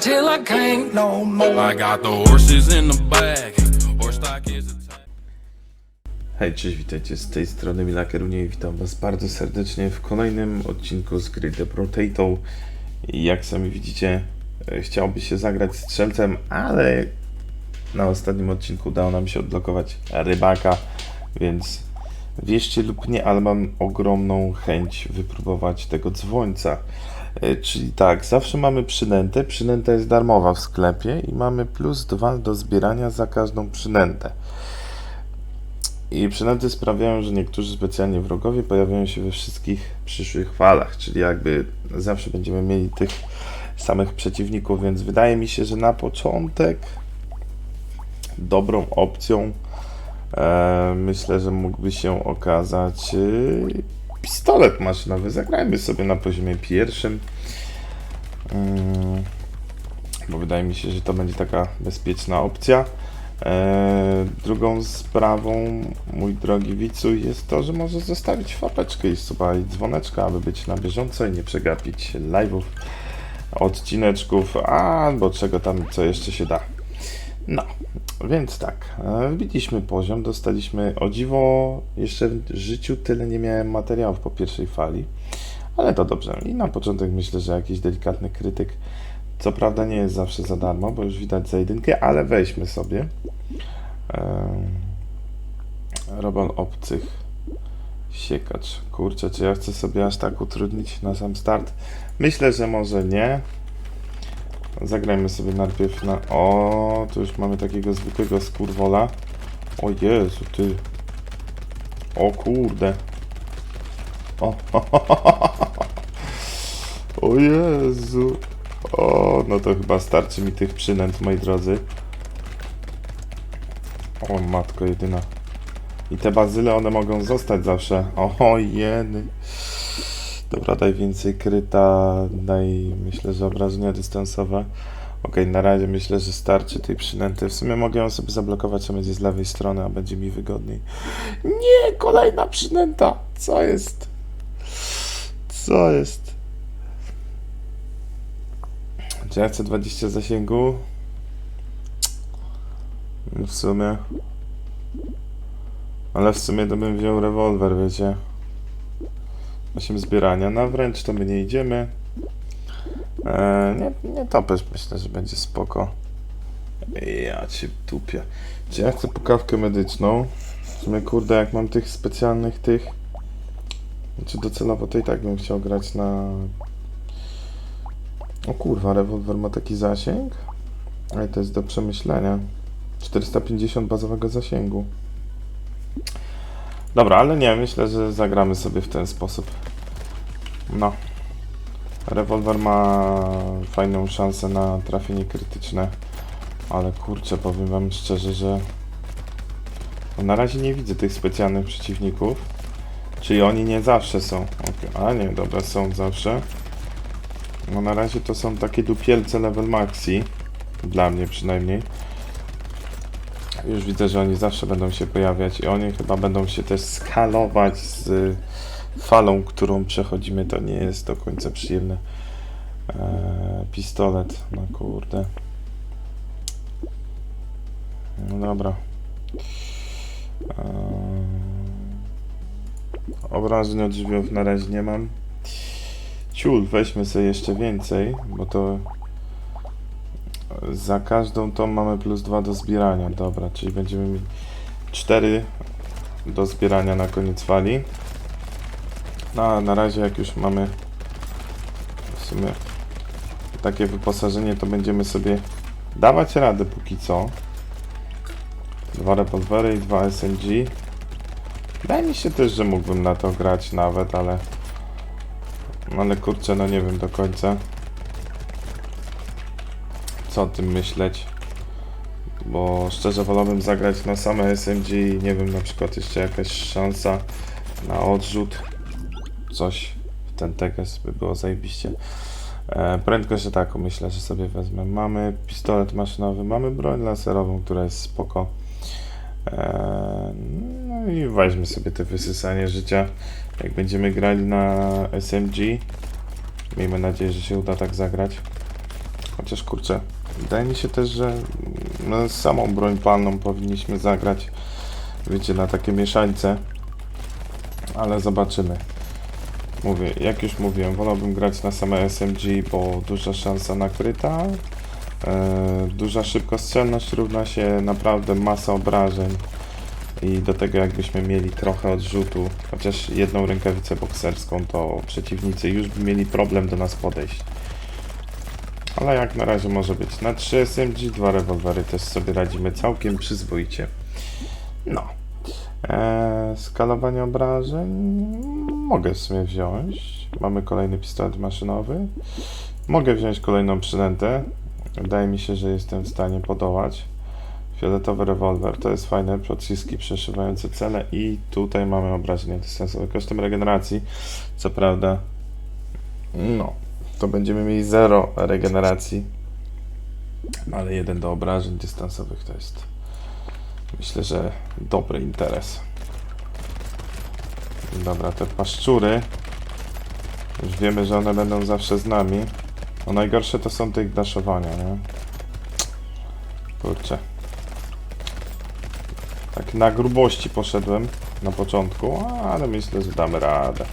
till I can't no more. I got the horses in the back. Hej, cześć, witajcie z tej strony Mila Kierunie i witam Was bardzo serdecznie w kolejnym odcinku z gry The Potato. Jak sami widzicie, e, chciałoby się zagrać strzelcem, ale na ostatnim odcinku udało nam się odblokować rybaka, więc wierzcie lub nie, ale mam ogromną chęć wypróbować tego dzwońca. E, Czyli tak, zawsze mamy przynętę, przynęta jest darmowa w sklepie i mamy plus 2 do zbierania za każdą przynętę. I przynęty sprawiają, że niektórzy specjalnie wrogowie pojawiają się we wszystkich przyszłych falach, czyli jakby zawsze będziemy mieli tych samych przeciwników, więc wydaje mi się, że na początek dobrą opcją e, myślę, że mógłby się okazać e, pistolet maszynowy. Zagrajmy sobie na poziomie pierwszym. Mm, bo wydaje mi się, że to będzie taka bezpieczna opcja. Eee, drugą sprawą, mój drogi widzu, jest to, że możesz zostawić fapeczkę i suba i dzwoneczka, aby być na bieżąco i nie przegapić live'ów, odcineczków, albo czego tam, co jeszcze się da. No, więc tak, e, wbiliśmy poziom, dostaliśmy, o dziwo, jeszcze w życiu tyle nie miałem materiałów po pierwszej fali, ale to dobrze. I na początek myślę, że jakiś delikatny krytyk co prawda nie jest zawsze za darmo, bo już widać za jedynkę, ale weźmy sobie. Robon obcych. Siekacz. Kurczę, czy ja chcę sobie aż tak utrudnić na sam start? Myślę, że może nie. Zagrajmy sobie najpierw na... O, tu już mamy takiego zwykłego skurwola. O Jezu, ty. O kurde. O, o Jezu. O, no to chyba starczy mi tych przynęt, moi drodzy. O, matko jedyna. I te bazyle, one mogą zostać zawsze. O, jeny. Dobra, daj więcej kryta, daj, myślę, że obrażenia dystansowe. Okej, na razie myślę, że starczy tej przynęty. W sumie mogę ją sobie zablokować, a będzie z lewej strony, a będzie mi wygodniej. Nie, kolejna przynęta! Co jest? Co jest? Czy ja chcę 20 zasięgu? W sumie. Ale w sumie to bym wziął rewolwer, wiecie. 8 zbierania. Na wręcz to my nie idziemy. Eee, nie, nie topesz, myślę, że będzie spoko. Ja cię tupię. Czy ja chcę pukawkę medyczną? W sumie kurde, jak mam tych specjalnych tych... Znaczy docelowo to i tak bym chciał grać na o kurwa, rewolwer ma taki zasięg? Ale to jest do przemyślenia. 450 bazowego zasięgu. Dobra, ale nie, myślę, że zagramy sobie w ten sposób. No. Rewolwer ma fajną szansę na trafienie krytyczne. Ale kurczę, powiem wam szczerze, że no na razie nie widzę tych specjalnych przeciwników. Czyli oni nie zawsze są. Okay. A nie, dobra, są zawsze. No na razie to są takie dupielce level maxi. Dla mnie przynajmniej. Już widzę, że oni zawsze będą się pojawiać i oni chyba będą się też skalować z falą, którą przechodzimy. To nie jest do końca przyjemne. Eee, pistolet, no kurde. No dobra. Eee, obrażeń od na razie nie mam. Ciul, weźmy sobie jeszcze więcej, bo to za każdą tą mamy plus 2 do zbierania. Dobra, czyli będziemy mieli 4 do zbierania na koniec fali. No a na razie jak już mamy w sumie takie wyposażenie, to będziemy sobie dawać radę póki co. Dwa rewolwery i dwa SMG. Wydaje mi się też, że mógłbym na to grać nawet, ale ale kurczę, no nie wiem do końca. Co o tym myśleć? Bo szczerze wolałbym zagrać na same SMG i nie wiem, na przykład jeszcze jakaś szansa na odrzut. Coś w ten tekst by było zajebiście. E, prędkość ataku myślę, że sobie wezmę. Mamy pistolet maszynowy, mamy broń laserową, która jest spoko. E, no i weźmy sobie te wysysanie życia. Jak będziemy grali na SMG, miejmy nadzieję, że się uda tak zagrać. Chociaż kurczę, wydaje mi się też, że no, samą broń palną powinniśmy zagrać, wiecie, na takie mieszańce. Ale zobaczymy. Mówię, jak już mówiłem, wolałbym grać na same SMG, bo duża szansa nakryta. E, duża szybkostrzelność równa się naprawdę masa obrażeń. I do tego jakbyśmy mieli trochę odrzutu, chociaż jedną rękawicę bokserską, to przeciwnicy już by mieli problem do nas podejść. Ale jak na razie może być. Na 3 SMG, dwa rewolwery też sobie radzimy całkiem przyzwoicie. No. Eee, skalowanie obrażeń mogę w sumie wziąć. Mamy kolejny pistolet maszynowy. Mogę wziąć kolejną przynętę. Wydaje mi się, że jestem w stanie podołać. Fioletowy rewolwer to jest fajne, pociski przeszywające cele i tutaj mamy obrażenia dystansowe kosztem regeneracji. Co prawda, no, to będziemy mieli 0 regeneracji, ale jeden do obrażeń dystansowych to jest myślę, że dobry interes. Dobra, te paszczury już wiemy, że one będą zawsze z nami. A najgorsze to są te ich daszowania, nie? Kurczę. Tak na grubości poszedłem na początku, ale myślę, że damy radę.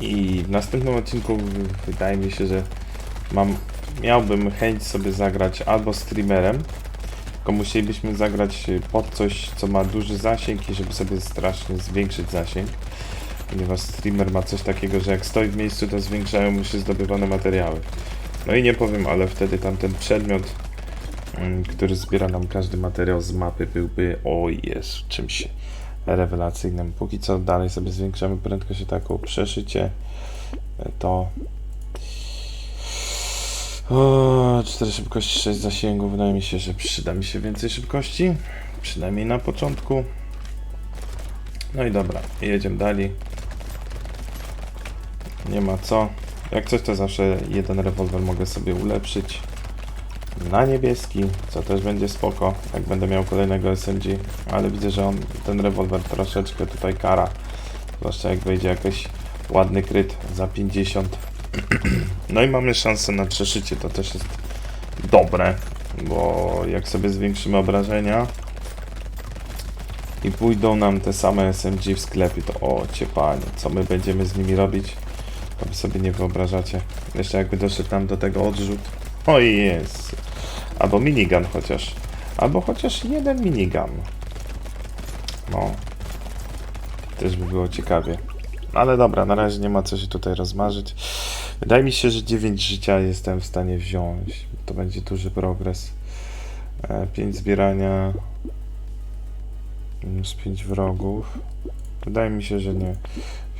I w następnym odcinku wydaje mi się, że mam, miałbym chęć sobie zagrać albo streamerem, tylko musielibyśmy zagrać y, pod coś, co ma duży zasięg i żeby sobie strasznie zwiększyć zasięg. Ponieważ streamer ma coś takiego, że jak stoi w miejscu, to zwiększają mu się zdobywane materiały. No i nie powiem, ale wtedy tamten przedmiot, mm, który zbiera nam każdy materiał z mapy, byłby, o jest, czymś rewelacyjnym. Póki co dalej sobie zwiększamy prędkość ataku, przeszycie, e, to o, 4 szybkości, 6 zasięgu. Wydaje mi się, że przyda mi się więcej szybkości. Przynajmniej na początku. No i dobra, jedziemy dalej. Nie ma co. Jak coś, to zawsze jeden rewolwer mogę sobie ulepszyć na niebieski, co też będzie spoko, jak będę miał kolejnego SMG, ale widzę, że on, ten rewolwer troszeczkę tutaj kara, zwłaszcza jak wejdzie jakiś ładny kryt za 50. No i mamy szansę na przeszycie, to też jest dobre, bo jak sobie zwiększymy obrażenia i pójdą nam te same SMG w sklepie, to o cię panie, co my będziemy z nimi robić, to wy sobie nie wyobrażacie. Jeszcze jakby doszedł tam do tego odrzut, o jest, albo minigun chociaż, albo chociaż jeden minigun. No, też by było ciekawie. Ale dobra, na razie nie ma co się tutaj rozmarzyć. Wydaje mi się, że 9 życia jestem w stanie wziąć. To będzie duży progres. 5 zbierania. Minus 5 wrogów. Wydaje mi się, że nie.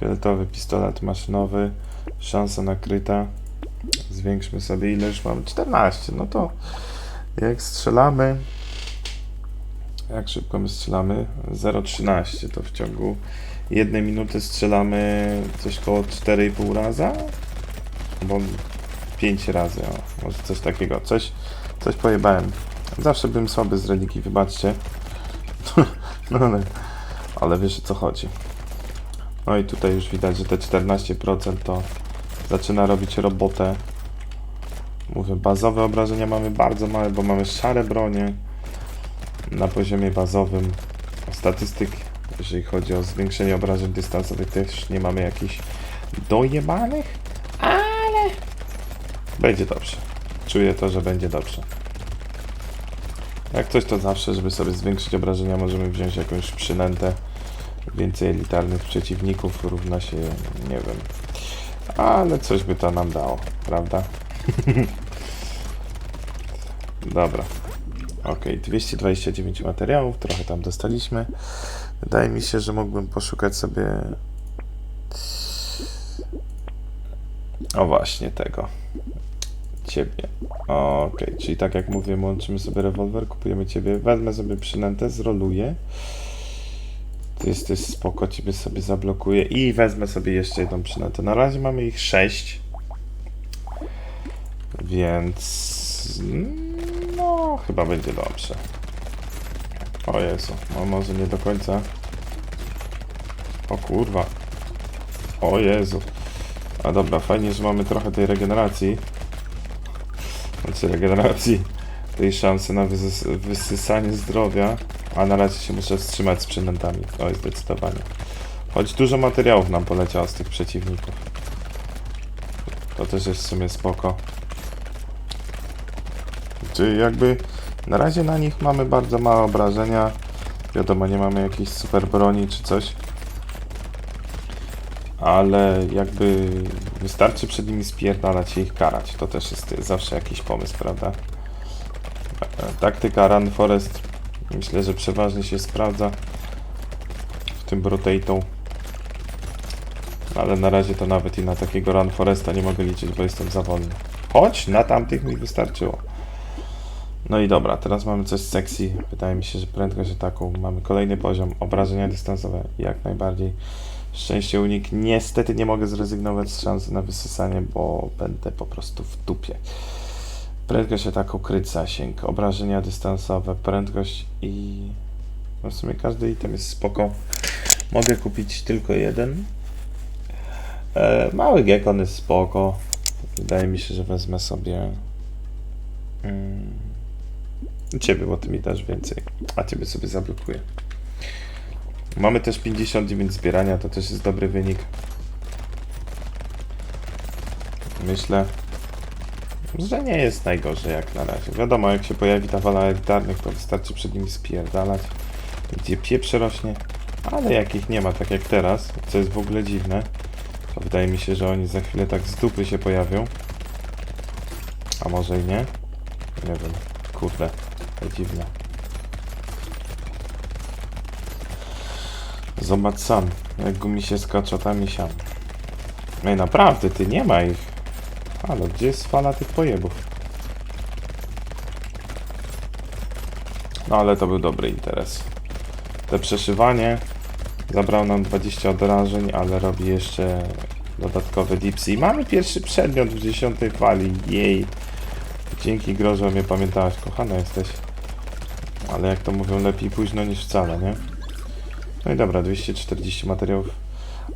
Fioletowy pistolet maszynowy. Szansa nakryta. Zwiększmy sobie ile już mamy? 14. No to jak strzelamy. Jak szybko my strzelamy? 0,13 to w ciągu jednej minuty strzelamy coś koło 4,5 raza? Bo 5 razy, o, może coś takiego. Coś, coś pojebałem. Zawsze byłem słaby z religii, wybaczcie. no ale, ale wiesz o co chodzi. No i tutaj już widać, że te 14% to zaczyna robić robotę. Mówię, bazowe obrażenia mamy bardzo małe, bo mamy szare bronie na poziomie bazowym. Statystyk, jeżeli chodzi o zwiększenie obrażeń dystansowych, też nie mamy jakichś dojebanych, ale będzie dobrze. Czuję to, że będzie dobrze. Jak coś to zawsze, żeby sobie zwiększyć obrażenia, możemy wziąć jakąś przynętę. Więcej elitarnych przeciwników równa się, nie wiem. Ale coś by to nam dało, prawda? Dobra. Ok, 229 materiałów, trochę tam dostaliśmy. Wydaje mi się, że mógłbym poszukać sobie. O właśnie tego. Ciebie. Ok, czyli tak jak mówiłem, łączymy sobie rewolwer, kupujemy ciebie, wezmę sobie przynętę, zroluję. To jest, to jest spoko, ciebie sobie zablokuję i wezmę sobie jeszcze jedną przynętę. Na razie mamy ich 6. Więc no, chyba będzie dobrze. O Jezu, no może nie do końca. O kurwa. O Jezu. A dobra, fajnie, że mamy trochę tej regeneracji. Znaczy regeneracji, tej szansy na wysys- wysysanie zdrowia. A na razie się muszę wstrzymać z przynętami. Oj, zdecydowanie. Choć dużo materiałów nam poleciało z tych przeciwników. To też jest w sumie spoko. Czyli jakby na razie na nich mamy bardzo małe obrażenia. Wiadomo, nie mamy jakiejś super broni czy coś. Ale jakby wystarczy przed nimi spierdalać i ich karać. To też jest zawsze jakiś pomysł, prawda? Taktyka Run Forest myślę, że przeważnie się sprawdza w tym Rotato. Ale na razie to nawet i na takiego Run Foresta nie mogę liczyć, bo jestem za wolny. Choć na tamtych mi wystarczyło. No i dobra, teraz mamy coś sexy. Wydaje mi się, że prędkość ataku. Mamy kolejny poziom. Obrażenia dystansowe jak najbardziej. Szczęście unik. Niestety nie mogę zrezygnować z szansy na wysysanie, bo będę po prostu w dupie. Prędkość ataku, kryt zasięg, obrażenia dystansowe, prędkość i... No w sumie każdy item jest spoko. Mogę kupić tylko jeden. E, mały gekon jest spoko. Wydaje mi się, że wezmę sobie... Mm, ciebie, bo ty mi dasz więcej. A ciebie sobie zablokuję. Mamy też 59 zbierania, to też jest dobry wynik. Myślę, że nie jest najgorzej jak na razie. Wiadomo, jak się pojawi ta fala elitarnych, to wystarczy przed nimi spierdalać. Gdzie pieprz rośnie, ale jak ich nie ma, tak jak teraz, co jest w ogóle dziwne, to wydaje mi się, że oni za chwilę tak z dupy się pojawią. A może i nie? Nie wiem. Kurde, dziwne. Zobacz sam, jak gumi się z kaczotami siam. Ej, naprawdę, ty nie ma ich. Halo, gdzie jest fala tych pojebów? No ale to był dobry interes. Te przeszywanie zabrał nam 20 odrażeń, ale robi jeszcze dodatkowe dipsy. I mamy pierwszy przedmiot w 10 fali. Jej. Dzięki Grożo mnie pamiętałaś, kochana jesteś. Ale jak to mówią, lepiej późno niż wcale, nie? No i dobra, 240 materiałów.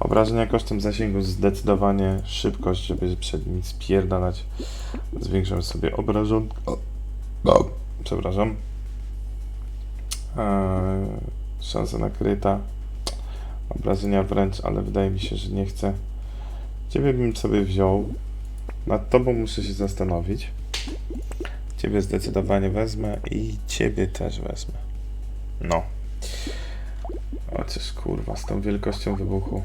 Obrażenia kosztem zasięgu zdecydowanie szybkość, żeby przed nim spierdalać. Zwiększam sobie obrażon... O, przepraszam. Eee, szansa na kryta. Obrażenia wręcz, ale wydaje mi się, że nie chcę. Ciebie bym sobie wziął. Nad tobą muszę się zastanowić. Ciebie zdecydowanie wezmę i ciebie też wezmę. No. Chociaż kurwa, z tą wielkością wybuchu.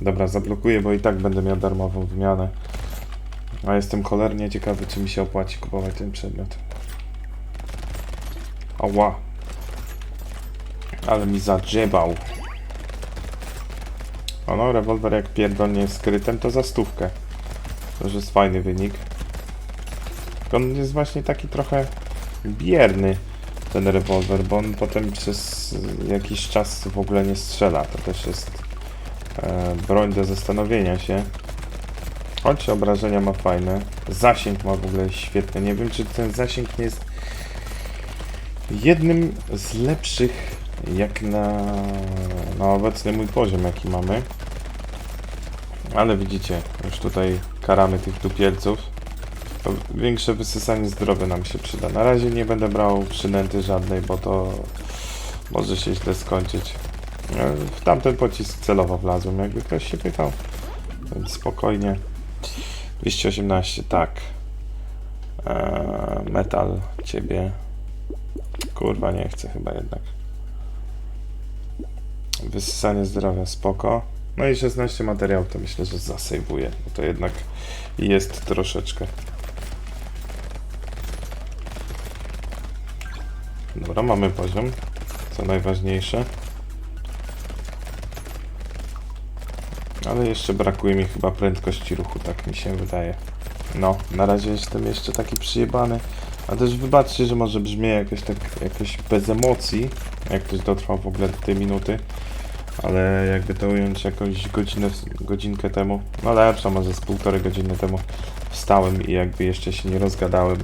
Dobra, zablokuję, bo i tak będę miał darmową wymianę. A jestem cholernie ciekawy, czy mi się opłaci kupować ten przedmiot. Ała. Ale mi zadrzebał. O no, rewolwer jak pierdolnie z skrytem, to za stówkę. To już jest fajny wynik. Tylko on jest właśnie taki trochę bierny ten rewolwer, bo on potem przez jakiś czas w ogóle nie strzela. To też jest e, broń do zastanowienia się. Choć obrażenia ma fajne. Zasięg ma w ogóle świetny. Nie wiem, czy ten zasięg nie jest jednym z lepszych jak na, na obecny mój poziom, jaki mamy. Ale widzicie, już tutaj karamy tych tupielców. To większe wysysanie zdrowia nam się przyda. Na razie nie będę brał przynęty żadnej, bo to może się źle skończyć. E, W tamten pocisk celowo wlazłem, jakby ktoś się pytał. Więc spokojnie. 218, tak. Eee, metal, ciebie. Kurwa, nie chcę chyba jednak. Wysysanie zdrowia, spoko. No i 16 materiałów to myślę, że zasejwuję. To jednak jest troszeczkę. Dobra, mamy poziom. Co najważniejsze. Ale jeszcze brakuje mi chyba prędkości ruchu, tak mi się wydaje. No, na razie jestem jeszcze taki przyjebany. A też wybaczcie, że może brzmi jakoś tak jakoś bez emocji, jak ktoś dotrwał w ogóle do tej minuty. Ale jakby to ująć jakąś godzinę, godzinkę temu, no lepsza, może z półtorej godziny temu wstałem i jakby jeszcze się nie rozgadałem.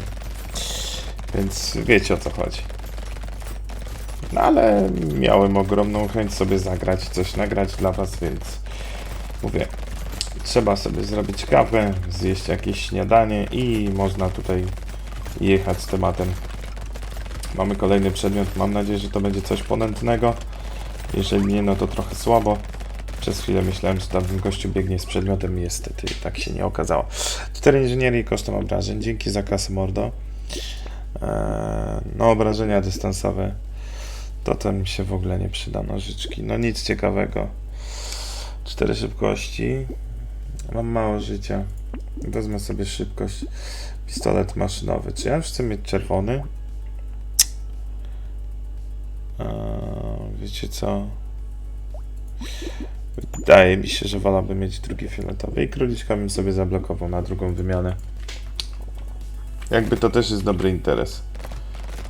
Więc wiecie o co chodzi. No ale miałem ogromną chęć sobie zagrać, coś nagrać dla was, więc mówię, trzeba sobie zrobić kawę, zjeść jakieś śniadanie i można tutaj jechać z tematem. Mamy kolejny przedmiot, mam nadzieję, że to będzie coś ponętnego. Jeżeli nie, no to trochę słabo. Przez chwilę myślałem, że tam gościu biegnie z przedmiotem, niestety tak się nie okazało. 4 inżynierii kosztem obrażeń, dzięki za kasę mordo. Eee, no obrażenia dystansowe, to to mi się w ogóle nie przyda, nożyczki, no nic ciekawego. 4 szybkości, mam mało życia, wezmę sobie szybkość, pistolet maszynowy, czy ja już chcę mieć czerwony? Wiecie co? Wydaje mi się, że wolałbym mieć drugi fioletowy i króliczka bym sobie zablokował na drugą wymianę. Jakby to też jest dobry interes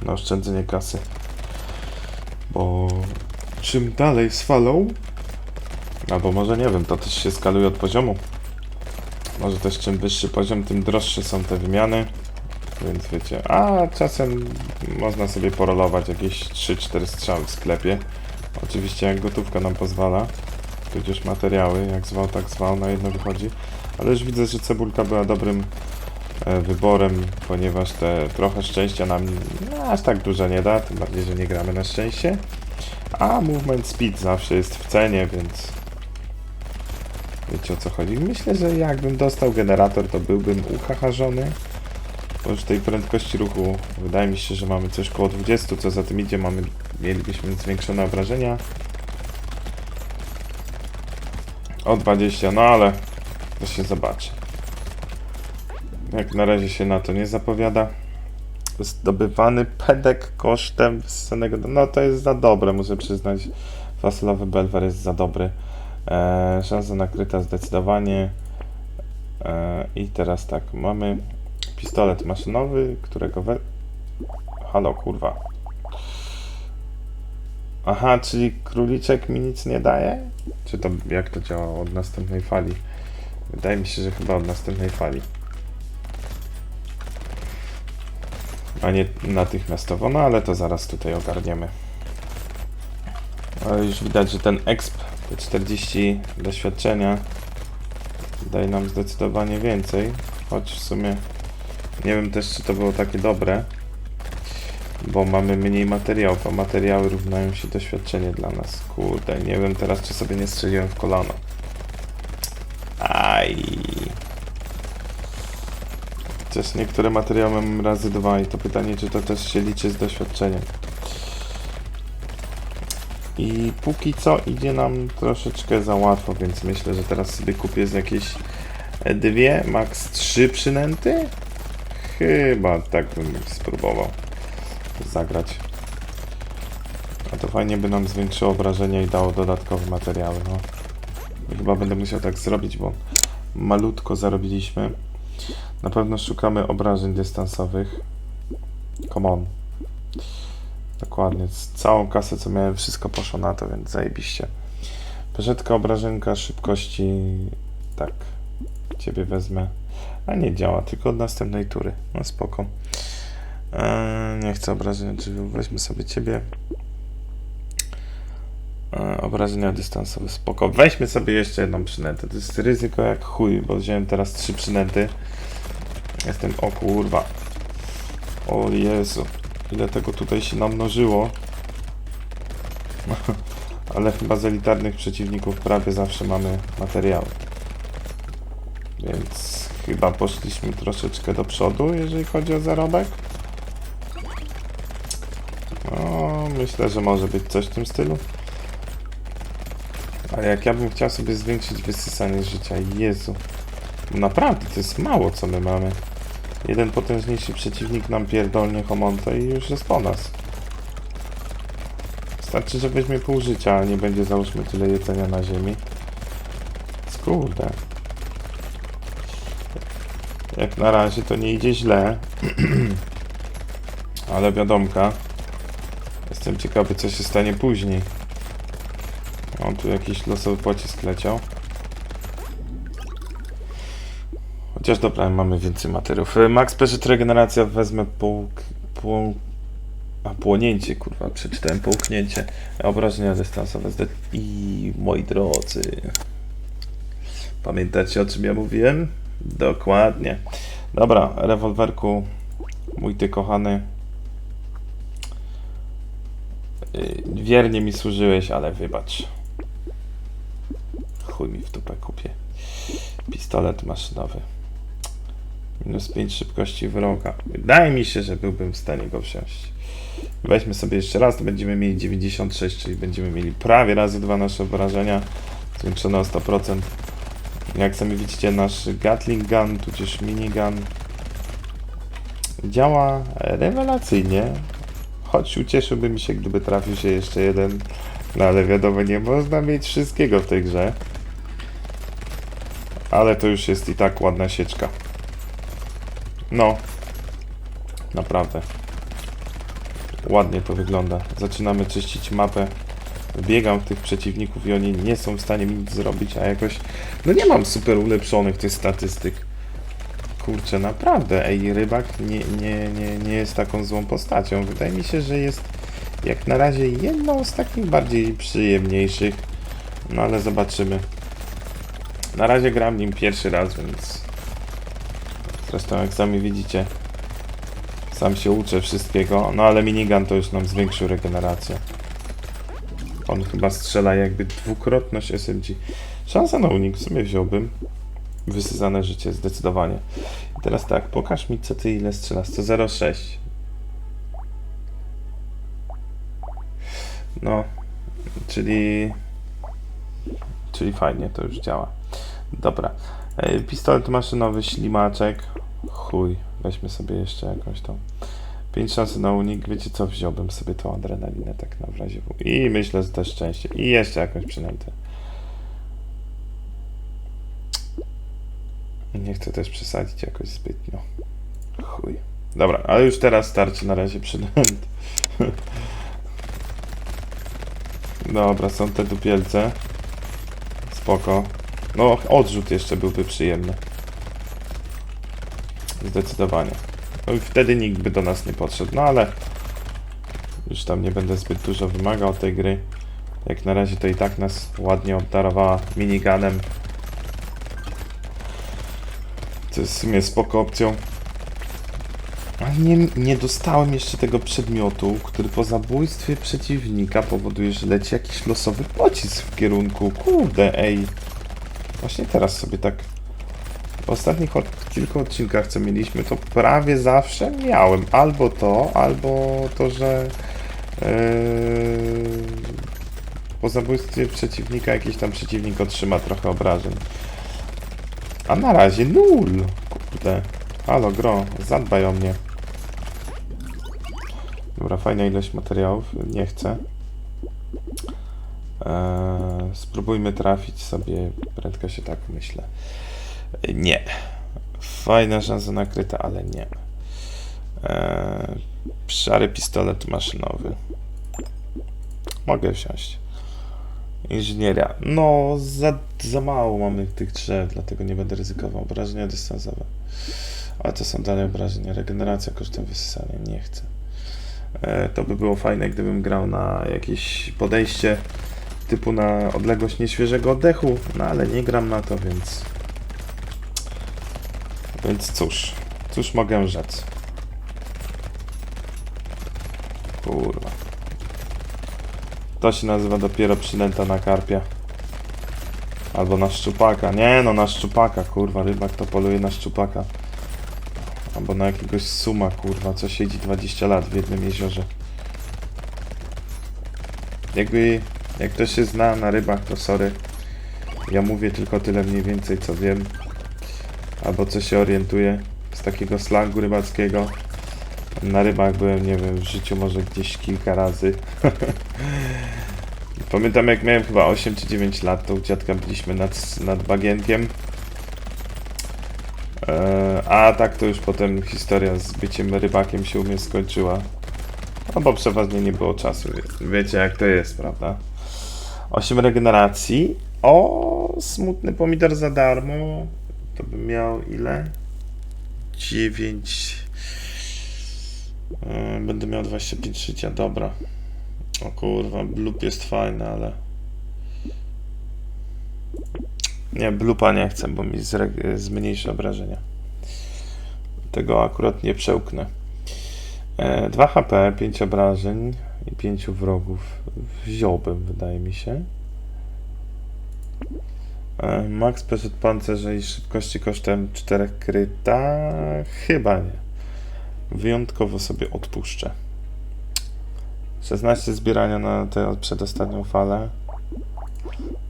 na oszczędzenie kasy. Bo czym dalej z falą, albo może nie wiem, to też się skaluje od poziomu. Może też czym wyższy poziom, tym droższe są te wymiany. Więc wiecie, a czasem można sobie porolować jakieś 3-4 strzały w sklepie. Oczywiście jak gotówka nam pozwala, tudzież materiały, jak zwał, tak zwał, na jedno wychodzi. Ale już widzę, że cebulka była dobrym e, wyborem, ponieważ te trochę szczęścia nam aż tak dużo nie da, tym bardziej, że nie gramy na szczęście. A movement speed zawsze jest w cenie, więc wiecie o co chodzi. Myślę, że jakbym dostał generator, to byłbym uchacharzony. Już tej prędkości ruchu wydaje mi się, że mamy coś koło 20, co za tym idzie, mamy, mielibyśmy zwiększone obrażenia. O 20, no ale to się zobaczy. Jak na razie się na to nie zapowiada. Zdobywany pedek kosztem wysssanego. No to jest za dobre, muszę przyznać. Fasolowy Belwer jest za dobry. Eee, szansa nakryta zdecydowanie. Eee, I teraz tak, mamy pistolet maszynowy, którego we... Halo, kurwa. Aha, czyli króliczek mi nic nie daje? Czy to jak to działa od następnej fali? Wydaje mi się, że chyba od następnej fali. A nie natychmiastowo, no ale to zaraz tutaj ogarniemy. Ale już widać, że ten exp, te 40 doświadczenia daje nam zdecydowanie więcej, choć w sumie nie wiem też, czy to było takie dobre, bo mamy mniej materiałów, a materiały równają się doświadczenie dla nas. Kurde, nie wiem teraz, czy sobie nie strzeliłem w kolano. Aj. Chociaż niektóre materiały mam razy dwa i to pytanie, czy to też się liczy z doświadczeniem. I póki co idzie nam troszeczkę za łatwo, więc myślę, że teraz sobie kupię z jakieś e, dwie, max trzy przynęty. Chyba tak bym spróbował zagrać. A to fajnie by nam zwiększyło obrażenia i dało dodatkowe materiały, no. Chyba będę musiał tak zrobić, bo malutko zarobiliśmy. Na pewno szukamy obrażeń dystansowych. Come on. Dokładnie, całą kasę co miałem, wszystko poszło na to, więc zajebiście. Peszetka, obrażenka, szybkości, tak, ciebie wezmę. A nie działa, tylko od następnej tury. No spoko. Eee, nie chcę obrażenia drzwi, weźmy sobie ciebie. Eee, obrażenia dystansowe, spoko. Weźmy sobie jeszcze jedną przynętę. To jest ryzyko jak chuj, bo wziąłem teraz trzy przynęty. Jestem, o kurwa. O Jezu. Ile tego tutaj się namnożyło. Ale chyba z elitarnych przeciwników prawie zawsze mamy materiały. Więc chyba poszliśmy troszeczkę do przodu, jeżeli chodzi o zarobek. No, myślę, że może być coś w tym stylu. Ale jak ja bym chciał sobie zwiększyć wysysanie życia, Jezu. Naprawdę, to jest mało, co my mamy. Jeden potężniejszy przeciwnik nam pierdolnie homonto i już jest po nas. Wystarczy, że weźmie pół życia, a nie będzie załóżmy tyle jedzenia na ziemi. Skurde. Jak na razie to nie idzie źle. Ale wiadomka. Jestem ciekawy, co się stanie później. O, tu jakiś losowy pocisk leciał. Chociaż dobra, mamy więcej materiałów. E, Max Perzet regeneracja wezmę pół... pół... A płonięcie, kurwa, przeczytałem połknięcie. Obrażenia dystansowe zde... I moi drodzy. Pamiętacie o czym ja mówiłem? Dokładnie. Dobra, rewolwerku, mój ty kochany. Yy, Wiernie mi służyłeś, ale wybacz. Chuj mi w dupę kupię. Pistolet maszynowy. Minus 5 szybkości wroga. Wydaje mi się, że byłbym w stanie go wziąć. Weźmy sobie jeszcze raz, to będziemy mieli 96, czyli będziemy mieli prawie razy dwa nasze obrażenia. Zwiększone o 100%. Jak sami widzicie, nasz Gatling Gun, tudzież minigun działa rewelacyjnie. Choć ucieszyłbym się, gdyby trafił się jeszcze jeden. No ale wiadomo, nie można mieć wszystkiego w tej grze. Ale to już jest i tak ładna sieczka. No. Naprawdę. Ładnie to wygląda. Zaczynamy czyścić mapę. Biegam w tych przeciwników i oni nie są w stanie mi nic zrobić, a jakoś... No nie mam super ulepszonych tych statystyk. Kurczę, naprawdę. Ej, rybak nie, nie, nie, nie jest taką złą postacią. Wydaje mi się, że jest jak na razie jedną z takich bardziej przyjemniejszych. No ale zobaczymy. Na razie gram nim pierwszy raz, więc... Zresztą jak sami widzicie, sam się uczę wszystkiego. No ale minigun to już nam zwiększył regenerację. On chyba strzela jakby dwukrotność SMG. Szansa na unik w sumie wziąłbym. Wysysane życie zdecydowanie. I teraz tak, pokaż mi co ty ile strzelasz. To 0,6. No, czyli... Czyli fajnie, to już działa. Dobra. E, Pistolet maszynowy, ślimaczek. Chuj, weźmy sobie jeszcze jakąś tą. 5 szansy na unik. Wiecie co, wziąłbym sobie tą adrenalinę tak na w razie. I myślę, że też szczęście. I jeszcze jakąś przynętę. Nie chcę też przesadzić jakoś zbytnio. Chuj. Dobra, ale już teraz starczy na razie przynęt. Dobra, są te dupielce. Spoko. No, odrzut jeszcze byłby przyjemny. Zdecydowanie. No i wtedy nikt by do nas nie podszedł, no ale już tam nie będę zbyt dużo wymagał tej gry. Jak na razie to i tak nas ładnie obdarowała miniganem. To jest w sumie spoko opcją. Ale nie, nie dostałem jeszcze tego przedmiotu, który po zabójstwie przeciwnika powoduje, że leci jakiś losowy pocisk w kierunku. Kurde, ej. Właśnie teraz sobie tak w ostatnich kilku odcinkach, co mieliśmy, to prawie zawsze miałem albo to, albo to, że yy, po zabójstwie przeciwnika jakiś tam przeciwnik otrzyma trochę obrażeń. A na razie nul! Kurde. Halo, gro, zadbaj o mnie. Dobra, fajna ilość materiałów. Nie chcę. Eee, spróbujmy trafić sobie. Prędko się tak myślę. Nie. Fajna szansa nakryta, ale nie. Eee, szary pistolet maszynowy. Mogę wsiąść. Inżynieria. No, za, za mało mamy tych drzew, dlatego nie będę ryzykował. Obrażenia dystansowe. Ale to są dalej obrażenia. Regeneracja kosztem wysysania. Nie chcę. E, to by było fajne, gdybym grał na jakieś podejście typu na odległość nieświeżego oddechu, no ale nie gram na to, więc... Więc cóż, cóż mogę rzec. Kurwa. To się nazywa dopiero przynęta na karpia. Albo na szczupaka. Nie no, na szczupaka, kurwa, rybak to poluje na szczupaka. Albo na jakiegoś suma, kurwa, co siedzi 20 lat w jednym jeziorze. Jakby, jak ktoś się zna na rybach, to sorry. Ja mówię tylko tyle mniej więcej, co wiem. Albo co się orientuje z takiego slangu rybackiego. Na rybach byłem, nie wiem, w życiu może gdzieś kilka razy. Pamiętam jak miałem chyba 8 czy 9 lat, to u dziadka byliśmy nad, nad bagienkiem. E, a tak to już potem historia z byciem rybakiem się u mnie skończyła. No bo przeważnie nie było czasu, wie- wiecie jak to jest, prawda? 8 regeneracji. O, smutny pomidor za darmo. To bym miał ile? 9. Yy, Będę miał 25 życia, dobra. O kurwa, blup jest fajny, ale... Nie, blupa nie chcę, bo mi zmniejszy obrażenia. Tego akurat nie przełknę. E, 2 HP, 5 obrażeń i 5 wrogów wziąłbym, wydaje mi się. E, Max przeszedł pancerze i szybkości kosztem 4 kryta? Chyba nie. Wyjątkowo sobie odpuszczę. 16 zbierania na tę przedostatnią falę.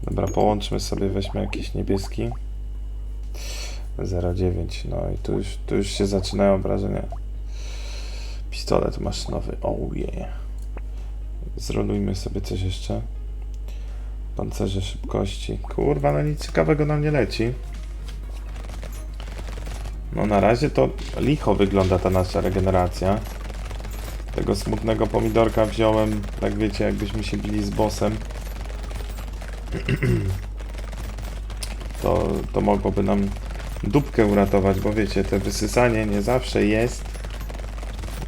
Dobra, połączmy sobie, weźmy jakiś niebieski. 0,9. No i tu już, tu już się zaczynają obrażenia. Pistolet maszynowy. Oh yeah. Zrolujmy sobie coś jeszcze. Pancerze szybkości. Kurwa, no nic ciekawego nam nie leci. No na razie to licho wygląda ta nasza regeneracja. Tego smutnego pomidorka wziąłem, tak wiecie, jakbyśmy się bili z bossem. To, to mogłoby nam dupkę uratować, bo wiecie, te wysysanie nie zawsze jest,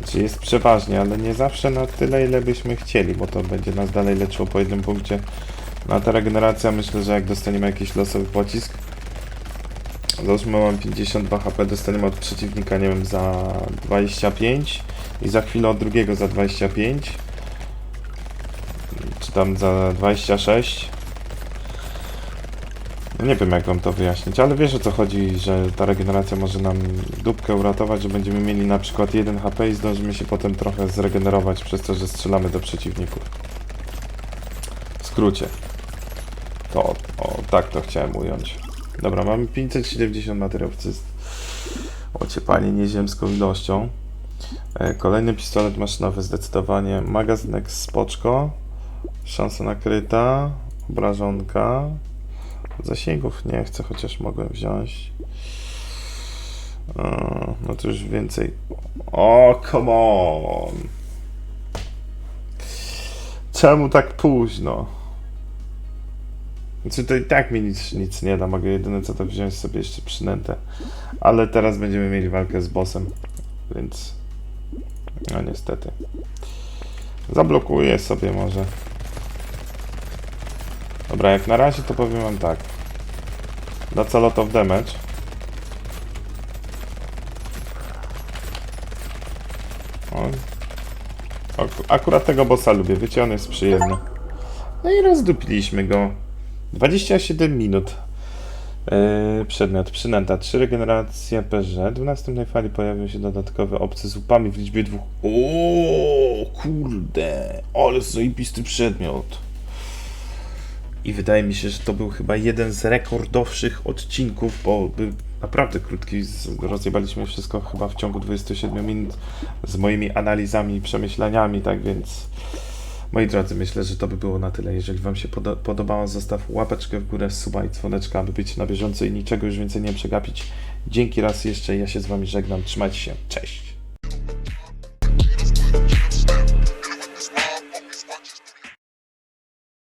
czy jest przeważnie, ale nie zawsze na tyle, ile byśmy chcieli, bo to będzie nas dalej leczyło po jednym punkcie. No a ta regeneracja, myślę, że jak dostaniemy jakiś losowy pocisk, załóżmy mam 52 HP, dostaniemy od przeciwnika, nie wiem, za 25 i za chwilę od drugiego za 25 czy tam za 26 no nie wiem jak wam to wyjaśnić, ale wiesz o co chodzi, że ta regeneracja może nam dupkę uratować, że będziemy mieli na przykład 1 HP i zdążymy się potem trochę zregenerować przez to, że strzelamy do przeciwników. W skrócie. To, o, tak to chciałem ująć. Dobra, mamy 570 materiałów, co jest ociepanie nieziemską ilością. E, Kolejny pistolet maszynowy zdecydowanie. Magazynek spoczko. Szansa nakryta. Obrażonka. Zasięgów nie chcę, chociaż mogłem wziąć. E, No to już więcej. O, come on! Czemu tak późno? Znaczy to i tak mi nic, nic nie da, mogę jedyne co to wziąć sobie jeszcze przynętę. Ale teraz będziemy mieli walkę z bossem, więc... No niestety. Zablokuję sobie może. Dobra, jak na razie to powiem wam tak. That's a lot of damage. Akurat tego bossa lubię, wiecie, on jest przyjemny. No i rozdupiliśmy go. 27 minut. Yy, przedmiot, przynęta, 3 regeneracje PZ. W następnej fali pojawią się dodatkowe opcje z łupami w liczbie dwóch. O, kurde, ale zajebisty przedmiot. I wydaje mi się, że to był chyba jeden z rekordowszych odcinków, bo był naprawdę krótki. Rozjebaliśmy wszystko chyba w ciągu 27 minut z moimi analizami i przemyśleniami, tak więc. Moi drodzy, myślę, że to by było na tyle. Jeżeli Wam się podo- podobało, zostaw łapeczkę w górę, suba i dzwoneczka, aby być na bieżąco i niczego już więcej nie przegapić. Dzięki raz jeszcze, ja się z Wami żegnam. Trzymajcie się, cześć!